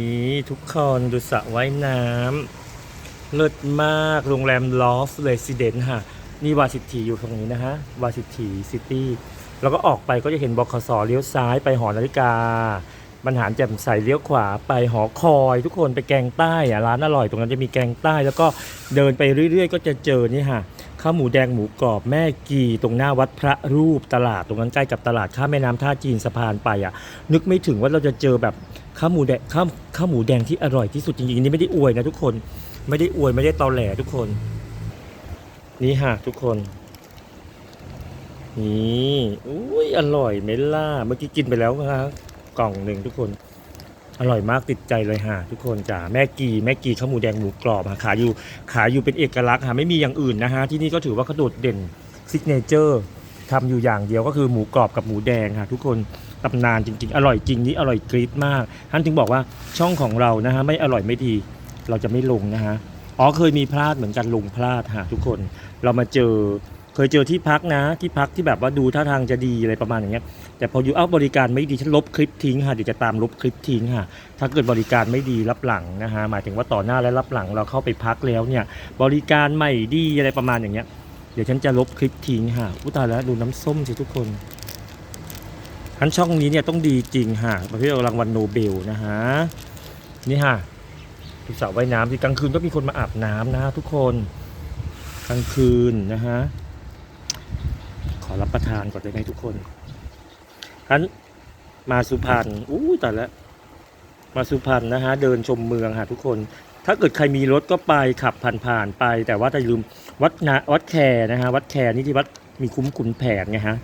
นี่ทุกคนดูสระว่ายน้ำเลิศมากโรงแรมลอฟเรสซิเดนต์ค่ะ นี่วาสิตีอยู่ตรงนี้นะฮะวาสิตีซิตี้แล้วก็ออกไปก็จะเห็นบคสเลี้ยวซ้ายไปหอนาฬิกาบรรหารแจ่มใสเลี้ยวขวาไปหอคอย ทุกคนไปแกงใต้อะร้านอร่อยตรงนั้นจะมีแกงใต้ แล้วก็เดินไปเรื่อยๆ ก็จะเจอนี่ค่ะข้าวหมูแดงหมูกรอบแม่กีตรงหน้าวัดพระรูปตลาดตรงนั้นใกล้กับตลาดข้ามแม่น้ำท่าจีนสะพานไปอะ นึกไม่ถึงว่าเราจะเจอแบบ ข้าวหมูแดงข้าวข้าวหมูแดงที่อร่อยที่สุดจริงๆนนี่ไม่ได้อวยนะทุกคนไม่ได้อวยไม่ได้ตอแหลทุกคน นี่ฮะทุกคน นี่อุ้ยอร่อยไหมล่ะเมื่อกี้กินไปแล้วครับกล่องหนึ่งทุกคน อร่อยมากติดใจเลยฮะทุกคนจ้าแม่กีแม่กีข้าวหมูแดงหมูกรอบฮะขายอยู่ขายอยู่เป็นเอกลักษณ์ฮะไม่มีอย่างอื่นนะฮะที่นี่ก็ถือว่าเขาโดดเด่นซิกเนเจอร์ทำอยู่อย่างเดียวก็คือหมูกรอบกับหมูแดงฮะทุกคน ตำนานจริงๆ อร่อยจริงนี่อร่อยกรี๊ดมาก ท่านถึงบอกว่าช่องของเรานะฮะไม่อร่อยไม่ดี เราจะไม่ลงนะฮะอ๋อเคยมีพลาดเหมือนกันลงพลาดฮะทุกคนเรามาเจอเคยเจอที่พักนะ ที่พักที่แบบว่าดูท่าทางจะดีอะไรประมาณอย่างเงี้ยแต่พออยู่เอาบริการไม่ดีฉันลบคลิปทิ้งค่ะเดี๋ยวจะตามลบคลิปทิ้งค่ะถ้าเกิดบริการไม่ดีรับหลังนะฮะหมายถึงว่าต่อหน้าและรับหลังเราเข้าไปพักแล้วเนี่ย บริการไม่ดีอะไรประมาณอย่างเงี้ยเดี๋ยวฉันจะลบคลิปทิ้งค่ะอุตายแล้วดูน้ำส้มสิทุกคน ทันช่องนี้เนี่ยต้องดีจริงค่ะประเภทรางวัลโนเบลนะฮะนี่ค่ะทุกสาวว่ายน้ำที่กลางคืนก็มีคนมาอาบน้ำนะทุกคนกลางคืนนะฮะขอรับประทานก่อนได้ไหมทุกคนอันมาสุพรรณอู้แต่ละมาสุพรรณนะฮะเดินชมเมืองฮะทุกคน ถ้าเกิดใครมีรถก็ไปขับผ่านๆไป แต่ว่าถ้าลืมวัดนะวัดแคร์นะฮะวัดแคร์นี่ที่วัดมีคุ้มขุนแผนไงฮะ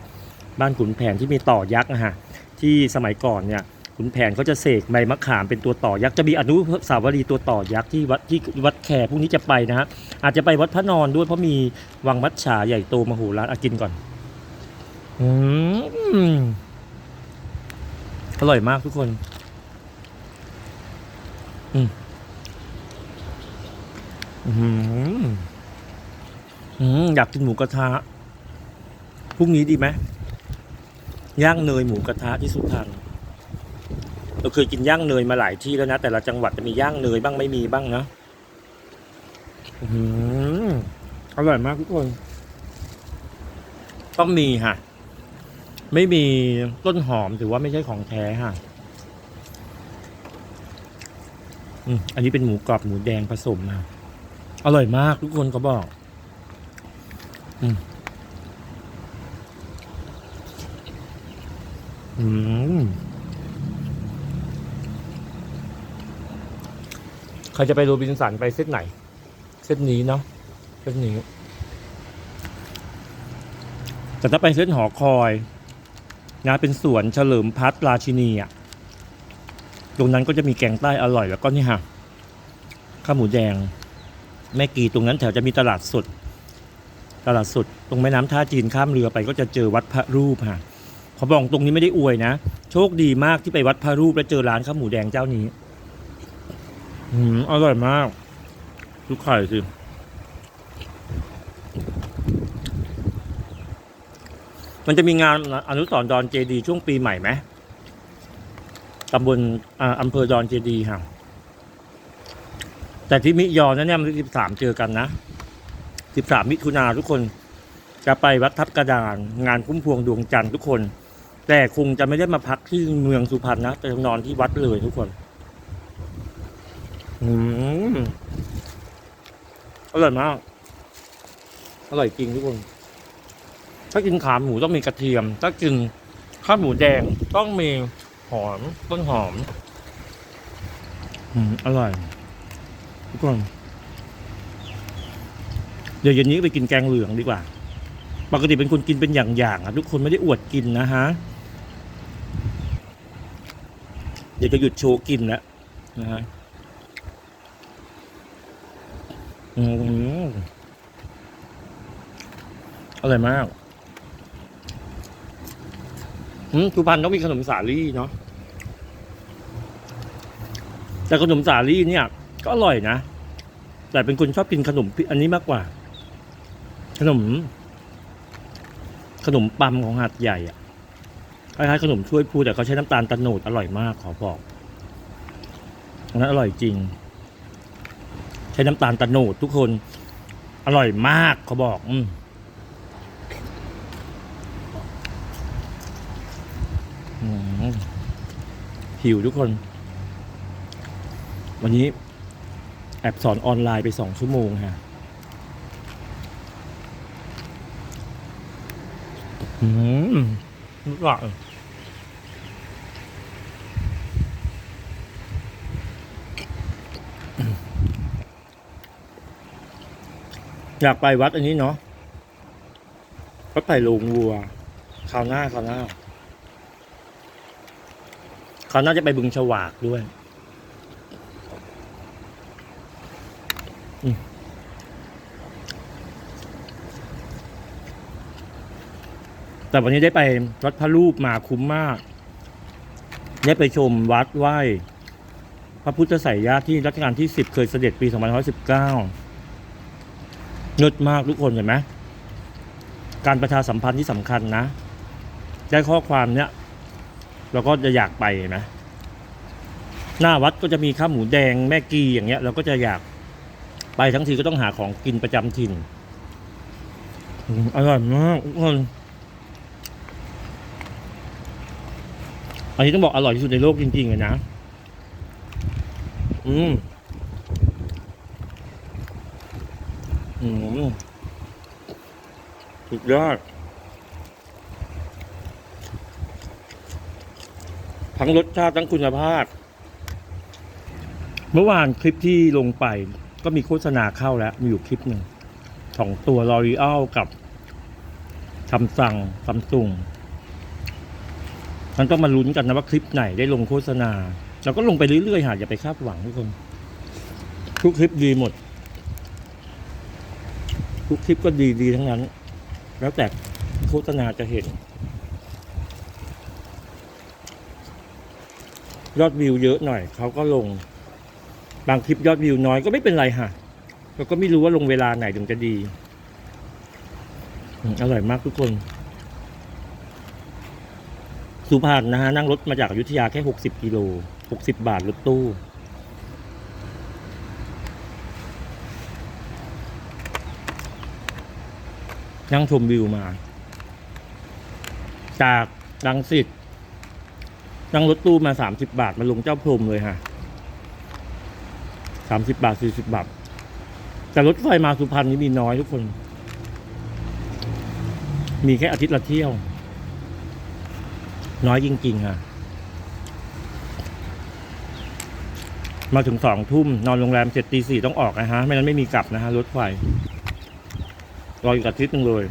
บ้านขุนแผนที่มีต่อยักษ์นะฮะที่สมัยก่อนเนี่ยขุนแผนเขาจะเสกใบมะขามเป็นตัวต่อยักษ์จะมีอนุสาวรีย์ตัวต่อยักษ์ที่วัดที่วัดแคพรุ่งนี้จะไปนะฮะอาจจะไปวัดพระนอนด้วยเพราะมีวังมัดฉาใหญ่โตมโหฬารอะกินก่อนอืมอร่อยมากทุกคน อืมอืมอยากกินหมูกระทะพรุ่งนี้ดีไหม ย่างเนยหมูกระทะที่สุพรรณเราเคยกินย่างเนยมาหลายที่แล้วนะ แต่ละจังหวัดจะมีย่างเนยบ้างไม่มีบ้างนะอืมอร่อยมากทุกคนต้องมีค่ะ ไม่มีต้นหอมถือว่าไม่ใช่ของแท้ค่ะอืมอันนี้เป็นหมูกรอบหมูแดงผสมมาอร่อยมากทุกคนเขาบอก อืม อืมใครจะไปโรบินสันไปเส้นไหน เส้นนี้เนาะเส้นนี้ แต่ถ้าไปเส้นหอคอยนะเป็นสวนเฉลิมพัฒน์ราชินีอะ ตรงนั้นก็จะมีแกงใต้อร่อยแล้วก็นี่ฮะข้าวหมูแดง แม่กีตรงนั้นแถวจะมีตลาดสด ตลาดสด ตรงแม่น้ำท่าจีนข้ามเรือไปก็จะเจอวัดพระรูปฮะ ขอบอกตรงนี้ไม่ได้อวยนะ โชคดีมากที่ไปวัดพระรูปแล้วเจอร้านข้าวหมูแดงเจ้านี้ อืมอร่อยมากดูไข่สิมันจะมีงานอนุสรณ์ดอนเจดีช่วงปีใหม่ไหมตำบลออำเภอดอนเจดีค่ะแต่ที่มิยอนั้นเนี่ยมันสิบสามเจอกันนะสิบสามมิถุนาทุกคน จะไปวัดทับกระดาน งานคุ้มพวงดวงจันทร์ทุกคน แต่คงจะไม่ได้มาพักที่เมืองสุพรรณนะจะนอนที่วัดเลยทุกคน อืมอร่อยมาก อร่อยจริงทุกคน ถ้ากินขาหมูต้องมีกระเทียม ถ้ากินข้าวหมูแดงต้องมีหอมต้นหอม อืมอร่อย ทุกคน เดี๋ยวเย็นนี้ไปกินแกงเหลืองดีกว่า ปกติเป็นคนกินเป็นอย่างๆอะทุกคนไม่ได้อวดกินนะฮะ เดี๋ยวจะหยุดโชว์กินแล้วนะฮะอืมอร่อยมากอืมสุพรรณต้องมีขนมสาลี่เนาะแต่ขนมสาลี่เนี่ย ก็อร่อยนะ แต่เป็นคนชอบกินขนมอันนี้มากกว่า ขนม ขนมปัมของหาดใหญ่อะ คล้ายๆขนมถ้วยพูแต่เขาใช้น้ำตาลตะโนดอร่อยมากขอบอกอันนั้นอร่อยจริง ใช้น้ำตาลตะโนดทุกคนอร่อยมากเขาบอก อืมหิวทุกคน วันนี้ แอบสอนออนไลน์ไปสองชั่วโมงฮะอืมอร่อย อยากไปวัดอันนี้เนาะวัดไผ่ลงวัวคราวหน้าคราวหน้าคราวหน้าจะไปบึงฉวากด้วยแต่วันนี้ได้ไปวัดพระรูปมาคุ้มมาก ได้ไปชมวัดไหว้ พระพุทธไสยญาติที่รัชกาลที่ 10 เคยเสด็จปี 2519 นุดมากทุกคนเห็นไหมการประชาสัมพันธ์ที่สำคัญนะ ได้ข้อความเนี้ยเราก็จะอยากไปนะหน้าวัดก็จะมีข้าวหมูแดงแม่กีอย่างเงี้ย เราก็จะอยากไปทั้งทีก็ต้องหาของกินประจำถิ่นอร่อยมากทุกคนอันนี้ต้องบอกอร่อยที่สุดในโลกจริงๆเลยนะ อืม อืมสุดยอดทั้งรสชาติทั้งคุณภาพ เมื่อวานคลิปที่ลงไป ก็มีโฆษณาเข้าแล้ว มีอยู่คลิปหนึ่งสองตัวลอรีอัลกับทำสั่งซัมซุงมันต้องมาลุ้นกันนะว่าคลิปไหนได้ลงโฆษณา เราก็ลงไปเรื่อยๆ หาอย่าไปคาดหวังทุกคน ทุกคลิปดีหมด ทุกคลิปก็ดีดีทั้งนั้น แล้วแต่โฆษณาจะเห็น ยอดวิวเยอะหน่อย เขาก็ลง บางคลิปยอดวิวน้อยก็ไม่เป็นไรฮะเราก็ไม่รู้ว่าลงเวลาไหนถึงจะดีอร่อยมากทุกคน สุพรรณนะฮะ นั่งรถมาจากอยุธยาแค่หกสิบกิโลหกสิบบาทรถตู้ นั่งชมวิวมา จากดังสิตนั่งรถตู้มาสามสิบบาทมาลงเจ้าพรมเลยฮะสามสิบบาทสี่สิบบาท แต่รถไฟมาสุพรรณนี่มีน้อยทุกคน มีแค่อาทิตย์ละเที่ยว น้อยจริง ๆ ค่ะ มาถึงสองทุ่มนอนโรงแรมเสร็จตีสี่ต้องออกนะฮะ ไม่งั้นไม่มีกลับนะฮะรถไฟ รออยู่อาทิตย์นึงเลย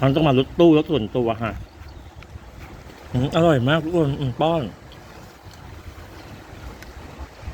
มันต้องมารถตู้รถส่วนตัวฮะอร่อยมากทุกคนป้อน